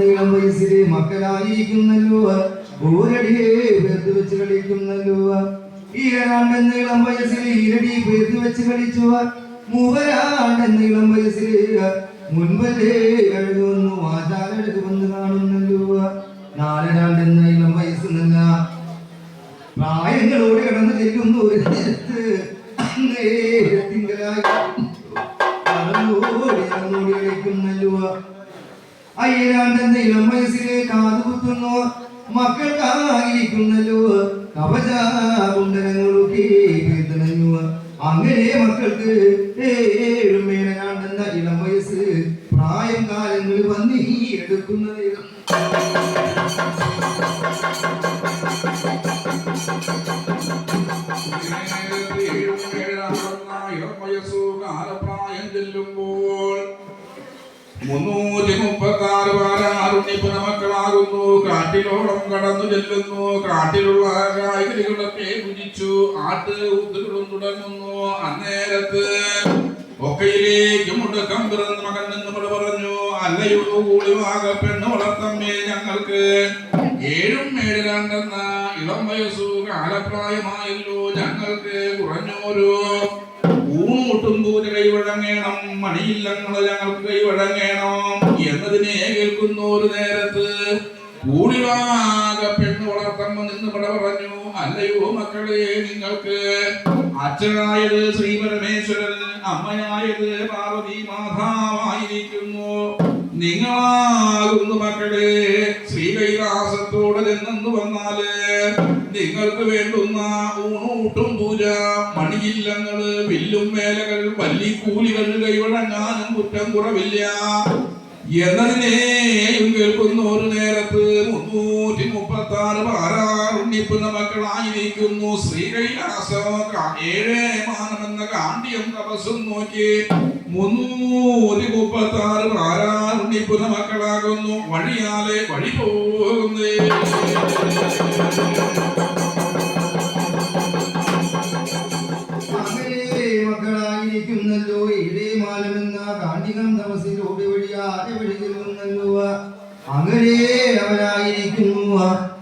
നീളം വയസ്സിലെ മക്കളായിരിക്കുന്നല്ലോ. ഊരടിയെ പേർത്ത് വെച്ച് കളിക്കുന്നല്ലോ. ഈരാണ്ട് നീളം വയസ്സിൽ ഈരടി പേർത്ത് വെച്ച് കളിച്ചു. മൂവരാണ്ട് നീളം വയസ്സിൽ മുൻപല്ലേ കഴുകുന്നു. ആചാരടുത്ത് വന്ന് കാണുന്നല്ലോ. നാലരാണ്ട് നടന്നോടി നടന്നോടി കളിക്കുന്നല്ലോ അയ്യരാണ്ടെന്ന് ഇളം വയസ്സിലെ കാതുകുത്തുന്നു. മക്കൾക്കായിരിക്കുന്നല്ലോ. കവചകുണ്ടലങ്ങളൊക്കെ കീർത്തനഞ്ഞു അങ്ങനെ മക്കൾക്ക് ഏഴും മേലാണ്ടെന്ന ഇളം വയസ്സ്. പ്രായം കാലങ്ങളിൽ വന്ന് ഈ എടുക്കുന്ന നേരം കാലപ്രായം ചെല്ലുമ്പോൾ മുന്നൂറ്റി മുപ്പത്തി ആറ് പാരാറുണ്ണിപ്പുന കാട്ടിലോളം കടന്നു ചെല്ലുന്നു. കാട്ടിലുള്ള കായ്കറികളൊക്കെ കുതിച്ചു ആട്ട് ഊത്തുകളും തുടങ്ങുന്നു. അന്നേരത്ത് ഒക്കയിലേക്ക് മുടക്കം പിറന്ന് മകൻ നമ്മൾ പറഞ്ഞു. അല്ലയോ കൂളിവാക പെണ്ണ് വളർത്തമ്മേ ഞങ്ങൾക്ക്. ഏഴും ഏഴിലാണ്ടെന്ന ഇളം വയസ്സു കാലപ്രായമായല്ലോ ഞങ്ങൾക്ക്. കുറഞ്ഞോരു ഊണൂട്ടും പൂജ കൈവഴങ്ങേണം മണിയില്ലങ്ങൾ ഞങ്ങൾക്ക് കൈവഴങ്ങേണം എന്നതിനെ കേൾക്കുന്ന ഒരു നേരത്ത്. കൂടിവാകെ പെണ്ണ് വളർത്തമ്മ നിന്ന് പട പറഞ്ഞു അല്ലയോ മക്കളെ നിങ്ങൾക്ക് അച്ഛനായത് ശ്രീ പരമേശ്വരൻ അമ്മയായത് പാർവതി മാതാവായിരിക്കുന്നു. നിങ്ങളാകുന്നു മക്കളെ ശ്രീ കൈലാസത്തോടെ ചെന്നെന്ന് വന്നാൽ നിങ്ങൾക്ക് വേണ്ടുന്ന ഊണൂട്ടും പൂജ മണിയില്ലങ്ങൾ വില്ലും മേലകൾ പല്ലിക്കൂലികൾ കൈവഴങ്ങാനും കുറ്റം കുറവില്ല. എന്നതിനെയും കേൾക്കുന്ന ഒരു നേരത്ത് മുന്നൂറ്റി മുപ്പത്തി ആറ് പാരാറുണ്ണിക്കുന്ന മക്കളായിരിക്കുന്നു. ശ്രീകൈലാസ ഏഴേ മാനമെന്ന തപസ്സും നോക്കി മുന്നൂറ്റി മുപ്പത്തി ആറ് പാരാറുണ്ണിക്കുന്ന മക്കളാകുന്നു. വഴിയാലെ വഴി പോകുന്നേ.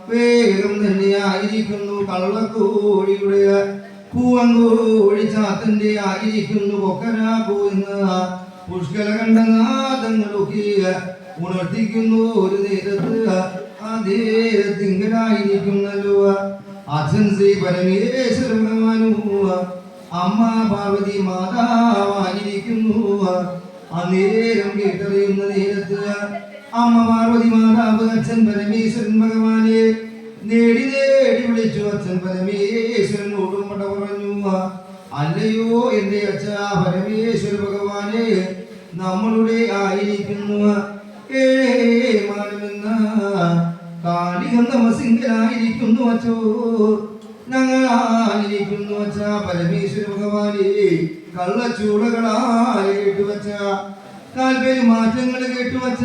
വേഗം തന്നെയായിരിക്കുന്നു കള്ളക്കോഴിയുടെ പൂവങ്കോഴി ചാത്തന്റെ ആയിരിക്കുന്നു കൊക്കരാക്കു പോയിന്ന് പുഷ്കല കണ്ടനാഥങ്ങളൊക്കെ ഉണർത്തിക്കുന്നു ഒരു നേരത്ത്. ആ നേരത്തിങ്കലായിരിക്കുന്നല്ലോ അച്ഛൻ ശ്രീ പരമേശ്വര ഭഗവാനുവ അമ്മ പാർവതി മാതാവായിരിക്കുന്നു. അന്നേരം കേട്ടറിയുന്ന നേരത്ത് അമ്മ പാർവതി മാതാവ് അച്ഛൻ പരമേശ്വരൻ ഭഗവാനെ എന്റെ അച്ഛ പരമേശ്വര ഭഗവാനെ നമ്മളുടെ ആയിരിക്കുന്നു. ായിരിക്കുന്നു കാളികം നമസിംഗനായിരിക്കുന്നു അച്ചോ ഞങ്ങളായിരിക്കുന്നു അച്ഛ പരമേശ്വര ഭഗവാനെ കള്ളച്ചൂടകളായി കേട്ടുവച്ച കാൽപേര് മാറ്റങ്ങൾ കേട്ടുവച്ച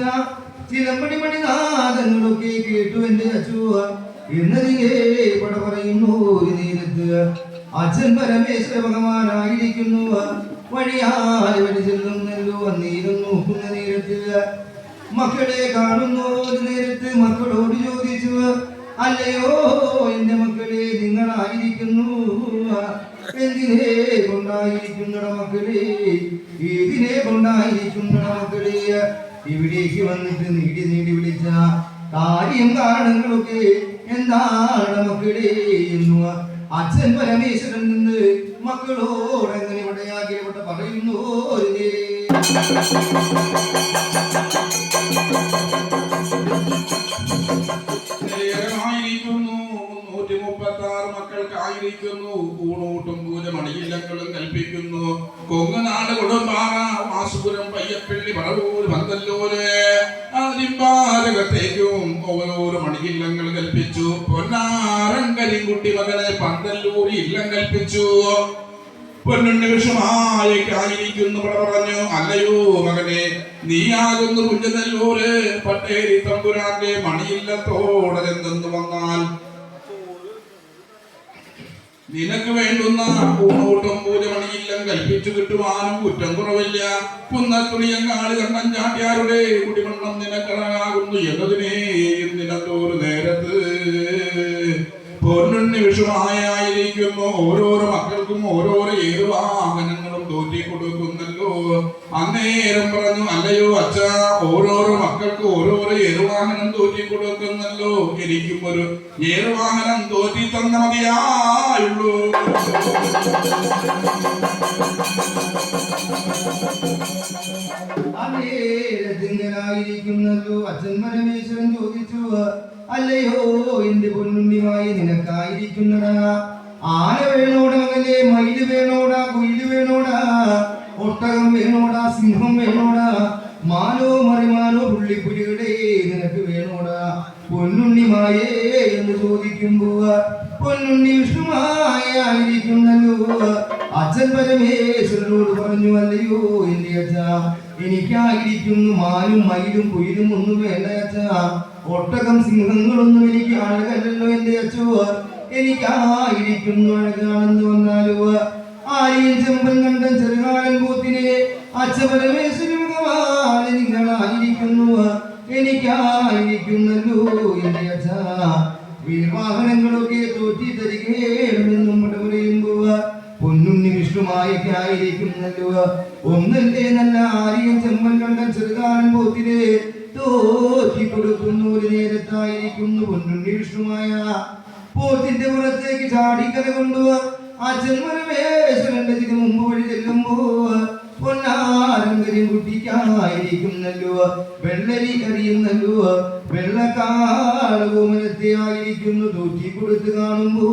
ചിലമ്പടി മണിനാഥങ്ങളൊക്കെ കേട്ടു എന്റെ അച്ചു എന്നതിങ്ങേ പട പറയുന്നു ഒരു നേരത്ത്. അച്ഛൻ പരമേശ്വര ഭഗവാനായിരിക്കുന്നു. വഴിയായി വഴി ചെല്ലുന്നല്ലോ നീരം നോക്കുന്ന നേരത്തിൽ മക്കളെ കാണുന്നു ഒരു നേരത്ത് മക്കളോട് ചോദിച്ചു അല്ലയോ എന്റെ മക്കളെ നിങ്ങളായിരിക്കുന്നു. എന്തിനേ കൊണ്ടായിരിക്കുന്നട മക്കളെ? ഏതിനെ കൊണ്ടായിരിക്കുന്നട മക്കളെ? ഇവിടേക്ക് വന്നിട്ട് നീടി നീടി വിളിച്ച കാര്യം കാണുന്നൊക്കെ എന്താണ് മക്കളെ? എന്നു അച്ഛൻ പരമേശ്വരൻ നിന്ന് മക്കളോട് എങ്ങനെ ഇവിടെയാകിയവിടെ പറയുന്നു മക്കൾക്കായിരിക്കുന്നു ഊണൂട്ടും പൂജ കൽപ്പിക്കുന്നു. കൊങ്ങനാട് കൊടുമ്പാറ വാസുപുരം പയ്യപ്പള്ളി പറവൂർ പന്തല്ലൂര്. അതിമ്പാരകത്തേക്കും ഓരോരോ മണിയില്ലങ്ങൾ കൽപ്പിച്ചു. പൊന്നാരൻ കരിങ്കുട്ടി മകനെ പന്തല്ലൂർ ഇല്ലം കൽപ്പിച്ചു. പൊന്നുണ്ണി വിഷമായിരിക്കുന്നു പറഞ്ഞു. അല്ലയോ മകനെ നീയാകുന്നു കുഞ്ഞനല്ലൂര്. പട്ടേരി തമ്പുരാന്റെ മണിയില്ലത്തോടെ എന്തെന്ന് വന്നാൽ? നിനക്ക് വേണ്ടുന്ന ഊണോട്ടം പൂജമണിയില്ലം കൽപ്പിച്ചു കിട്ടുവാനും കുറ്റം കുറവില്ല. കുന്നത്തുണിയങ്കാളി കണ്ണൻ ചാട്ടിയാരുടെ കുടിമണ്ണം നിനക്കണകാകുന്നു എന്നതിനെ നിനക്കൊരു നേരത്ത്. പൊന്നുണ്ണി വിഷമായിരിക്കുന്നു ഓരോരോ മക്കൾക്കും ഓരോരോ ഏറുവാഹനങ്ങളും തോറ്റി കൊടുക്കുന്നല്ലോ. അന്നേരം പറഞ്ഞു അല്ലയോ അച്ഛ ഓരോരോ മക്കൾക്ക് ഓരോരോ ഏറുവാഹനം തോറ്റി കൊടുക്കുന്നല്ലോ. എനിക്കും ഒരു ഏറുവാഹനം തോറ്റി തന്ന മതിയായുള്ളൂ. ായിരിക്കുന്നല്ലോ അച്ഛൻ പരമേശ്വരൻ ചോദിച്ചു അല്ലയോ എന്റെ പൊന്നുണ്ണിമായി നിനക്കായിരിക്കുന്നടാ ആന വേണോടാ മകനെ മയിൽ വേണോടാ കുയിൽ വേണോടാ ഒട്ടകം വേണോടാ സിംഹം വേണോടാ മാനോ മറിമാലോ പുള്ളിപ്പുലികളെ നിനക്ക് വേണോടാ. പൊന്നുണ്ണിമായേ എന്ന് ചോദിക്കുമ്പോ പൊന്നുണ്ണി വിഷ്ണുമായിരിക്കുന്നല്ലോ അച്ഛൻ പരമേശ്വരനോട് പറഞ്ഞു അല്ലയോ എന്റെ അച്ഛ എനിക്കായിരിക്കുന്നു മാനും മയിലും കുയിലും ഒന്നും വേണ്ട അച്ഛ. ഒട്ടകം സിംഹങ്ങളൊന്നും എനിക്ക് അഴകല്ലല്ലോ എന്റെ അച്ഛോ. എനിക്കായിരിക്കുന്നു അഴകാണെന്ന് വന്നാലോ. ആരെയും ചെമ്പൻ കണ്ടൻ ചെറുകാലൻ പോത്തിനെ അച്ഛ പരമേശ്വര ഭഗവാൻ എനിക്കായിരിക്കുന്നല്ലോ എന്റെ അച്ഛ. വീരവാഹനങ്ങളൊക്കെ തോറ്റി തരികേണമെന്നും പറയുമ്പോ പൊന്നുണ്ണി വിഷ്ണുമായൊക്കെയായിരിക്കുന്നല്ലോ ഒന്നല്ലേ നല്ല ആരെയും ചെമ്മൻ കണ്ട ചെറുതാൻ പോത്തിനെ തോറ്റി കൊടുക്കുന്നു ഒരു നേരത്തായിരിക്കുന്നു പൊന്നുണ്ണി വിഷ്ണുമായ. പോത്തിന്റെ പുറത്തേക്ക് ചാടിക്കര കൊണ്ടുപോവാ ആ ചെന്മരമേശ്വരന്റെ തിരു മുമ്പ് വഴി ചെല്ലുമ്പോ പൊന്നാരങ്കരിയും കുട്ടിക്കായിരിക്കുന്നല്ലോ. വെള്ളരി അറിയുന്നല്ലോ വെള്ളക്കാട് കോമനത്തെ ആയിരിക്കുന്നു തൂറ്റി കൊടുത്ത് കാണുമ്പോ.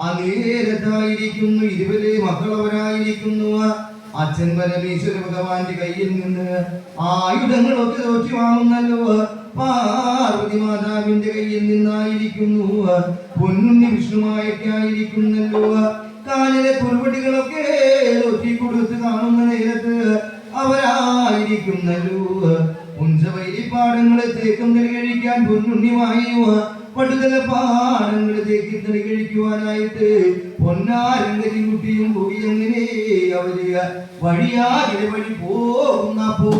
അങ്ങേരത്തായിരിക്കുന്നു ഇരുവരെ മക്കളവരായിരിക്കുന്നു. അച്ഛൻ പരമേശ്വര ഭഗവാന്റെ കയ്യിൽ നിന്ന് ആയുധങ്ങളൊക്കെ തോറ്റി വാങ്ങുന്നല്ലോ. പാർവതി മാതാവിന്റെ കയ്യിൽ നിന്നായിരിക്കുന്നു. പൊന്നുണ്ണി വിഷ്ണുമായൊക്കെ ആയിരിക്കുന്നല്ലോ. കാലിലെ കുറുപടികളൊക്കെ തോറ്റി കൊടുത്ത് കാണുന്ന നേരത്ത് അവരായിരിക്കുന്നല്ലോ. പുഞ്ചവൈരി പാടങ്ങളെ തേക്കം നിലകഴിക്കാൻ പടുതല പാടങ്ങളിലേക്ക് തടി കഴിക്കുവാനായിട്ട് പൊന്നാരങ്കരി കുട്ടിയും പോയി അങ്ങനെ അവർ വഴിയാകെ വഴി പോകുന്ന പോ.